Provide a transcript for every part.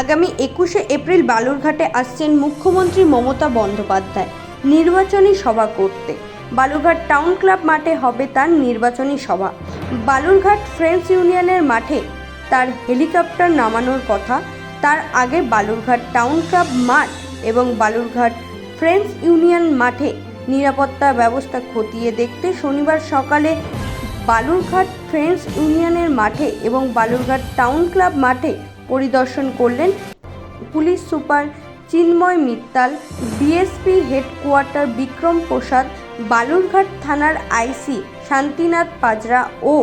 আগামী একুশে এপ্রিল বালুরঘাটে আসছেন মুখ্যমন্ত্রী মমতা বন্দ্যোপাধ্যায়। নির্বাচনী সভা করতে। বালুরঘাট টাউন ক্লাব মাঠে হবে তার নির্বাচনী সভা। বালুরঘাট ফ্রেন্ডস ইউনিয়নের মাঠে তার হেলিকপ্টার নামানোর কথা। তার আগে বালুরঘাট টাউন ক্লাব মাঠ এবং বালুরঘাট ফ্রেন্ডস ইউনিয়ন মাঠে নিরাপত্তা ব্যবস্থা খতিয়ে দেখতে শনিবার সকালে বালুরঘাট ফ্রেন্ডস ইউনিয়নের মাঠে এবং বালুরঘাট টাউন ক্লাব মাঠে পরিদর্শন করলেন police super Chinmoy Mittal DSP headquarter Bikram Prasad Balurghat থানার আইসি শান্তিনাথ পাজরা ও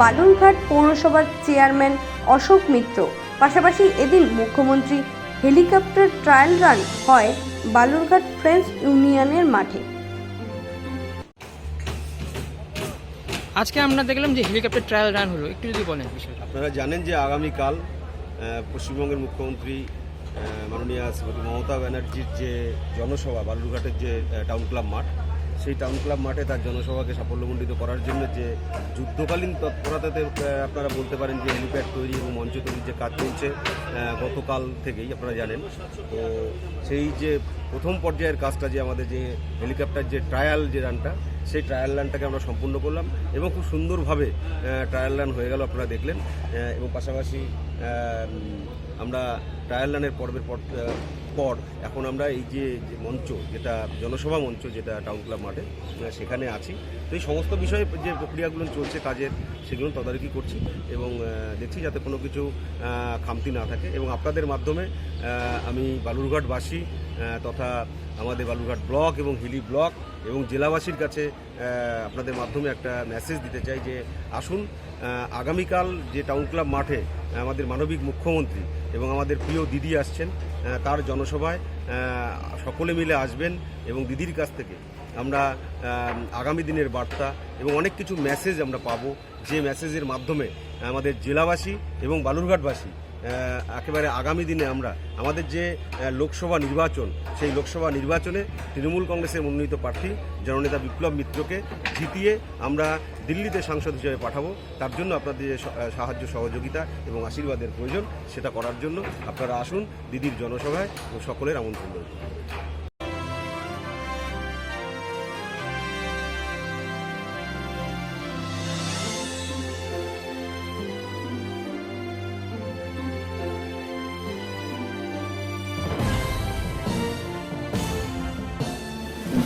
বালুরঘাট পৌরসভার চেয়ারম্যান অশোক মিত্র। পাশাপাশি এদিন মুখ্যমন্ত্রী হেলিকপ্টার ট্রায়াল রান হয় বালুরঘাট ফ্রেন্ডস ইউনিয়নের মাঠে। আজকে আমরা দেখলাম যে হেলিকপ্টার ট্রায়াল রান হলো। একটু যদি বলেন বিষয়টা। আপনারা জানেন যে আগামীকাল পশ্চিমবঙ্গের মুখ্যমন্ত্রী মাননীয় শ্রীমতী মমতা ব্যানার্জির যে জনসভা বালুরঘাটের যে টাউন ক্লাব মাঠ সেই টাউন ক্লাব মাঠে তার জনসভাকে সাফল্যমণ্ডিত করার জন্য যে যুদ্ধকালীন তৎপরতাতে আপনারা বলতে পারেন যে হেলিপ্যাড তৈরি এবং মঞ্চ তৈরির যে কাজ চলছে গতকাল থেকেই আপনারা জানেন। তো সেই যে প্রথম পর্যায়ের কাজটা যে আমাদের যে হেলিকপ্টার যে ট্রায়াল যে রানটা সেই ট্রায়াল রানটাকে আমরা সম্পূর্ণ করলাম এবং খুব সুন্দরভাবে ট্রায়াল রান হয়ে গেল আপনারা দেখলেন। এবং পাশাপাশি আমরা ট্রায়াল রানের পর্বের পর পর এখন আমরা এই যে মঞ্চ, যেটা জনসভা মঞ্চ, যেটা টাউন ক্লাব মাঠে সেখানে আছি। তো এই সমস্ত বিষয়ে যে প্রক্রিয়াগুলো চলছে, কাজের, সেগুলো তদারকি করছি এবং দেখছি যাতে কোনো কিছু খামতি না থাকে এবং আপনাদের মাধ্যমে আমি বালুরঘাটবাসী তথা আমাদের বালুরঘাট ব্লক এবং হিলি ব্লক এবং জেলাবাসীর কাছে আপনাদের মাধ্যমে একটা মেসেজ দিতে চাই যে আসুন আগামীকাল যে টাউন ক্লাব মাঠে আমাদের মানবিক মুখ্যমন্ত্রী এবং আমাদের প্রিয় দিদি আসছেন তার জনসভায় সকলে মিলে আসবেন এবং দিদির কাছ থেকে আমরা আগামী দিনের বার্তা এবং অনেক কিছু মেসেজ আমরা পাবো। যে মেসেজের মাধ্যমে আমাদের জেলাবাসী এবং বালুরঘাটবাসী একেবারে আগামী দিনে আমরা আমাদের যে লোকসভা নির্বাচন, সেই লোকসভা নির্বাচনে তৃণমূল কংগ্রেসের মনোনীত প্রার্থী, জননেতা বিপ্লব মিত্রকে জিতিয়ে আমরা দিল্লিতে সাংসদ হিসেবে পাঠাবো। তার জন্য আপনাদের যে সাহায্য, সহযোগিতা এবং আশীর্বাদের প্রয়োজন, সেটা করার জন্য আপনারা আসুন দিদির জনসভায় ও সকলের আমন্ত্রণ